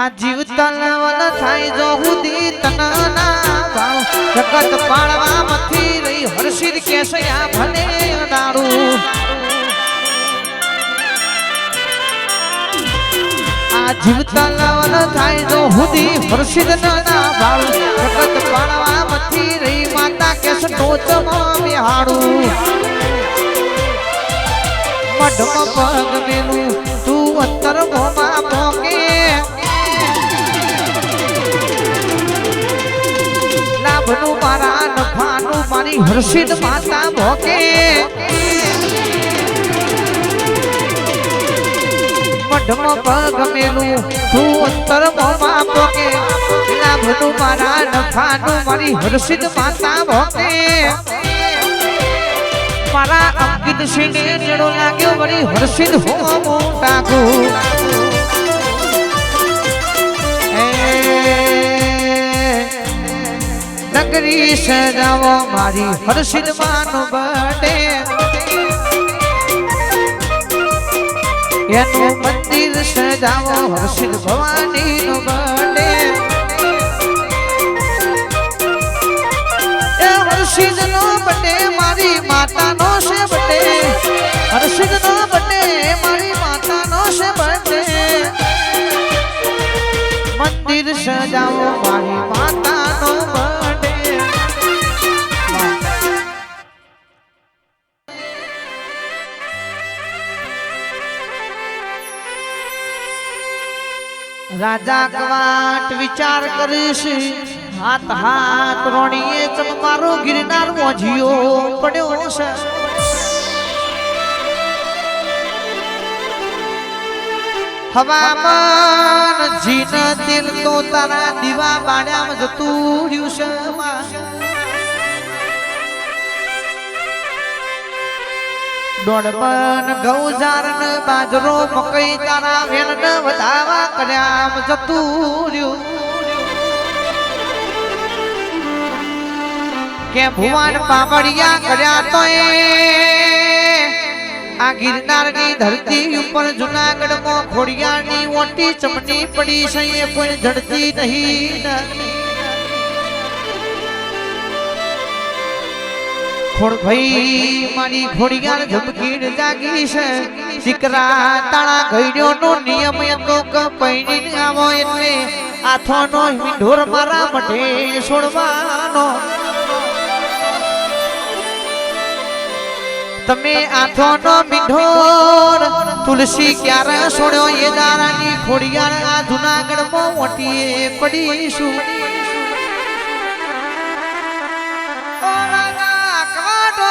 આ જીવ તલવન થાય જો હુદી તનના ભાવ. જગત પાળવામાંથી રહી હર્ષિર કેસયા ભલે અડાડું. આ જીવ તલવન થાય જો હુદી હર્ષિત ના ભાવ. જગત પાળવામાંથી રહી માતા કેસ ટોચમાં બિહાડું. મઢમાં પગ મેલું, તું અંતર મોમાં મારી હર્ષિત માતા ભોકે મઢમાં પગ મેલું તું અંતર મોમાં પોકે લાભનું મારા નફાનું મારી હર્ષિત માતા ભોકે મારા અંકિત સિંહને જેડો લાગ્યો વળી હર્ષિત હોમ ટાકું નગરી સજાવો મારી હર્ષિત માનો બર્થડે એનું મંદિર સજાવો હર્ષિત ભવાની નો બર્થડે એ હર્ષિદ નો બર્થડે મારી માતા નો છે બર્થડે હર્ષિદ નો બર્થડે મારી માતા નો છે બર્થડે મંદિર સજાવો મારી માતા રાજા કવાટ વિચાર કરીશ, હાથ હાથ રોણીએ ચમકારો ગિરનાર મોજીઓ પડ્યો છે. હવામાન જીન તેલ તો તારા દીવા બાળ્યામાં જતું રહ્યું છે. દોડબન ગૌજારન બાજરો મકઈ તારા વેણ વધાવા કર્યા જતું કે ભુવાન પાપડિયા કર્યા તો આ ગિરનારની ધરતી ઉપર જુનાગઢમાં ખોડિયાની ઓટી ચમની પડી છે એ કોઈ જડતી નહીં. ભાઈ મારી ઘોડિયાર ઝમકીડ જાગી તાળા ગઈડ્યો નો નિયમ એતો ક પૈણી આવો એટલે આથોનો ઢોર મારા મઢે છોડવાનો. તમે આથોનો મીઠોર તુલસી ક્યારે છોડ્યો? એ દારાની ખોડિયાર આ જુનાગઢમાં મોટીએ પડીશું.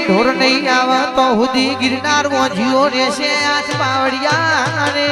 મીઠોર નહીં આવે તો હુદી ગિરનાર મોજીઓ રહેશે આજ પાવડિયા રે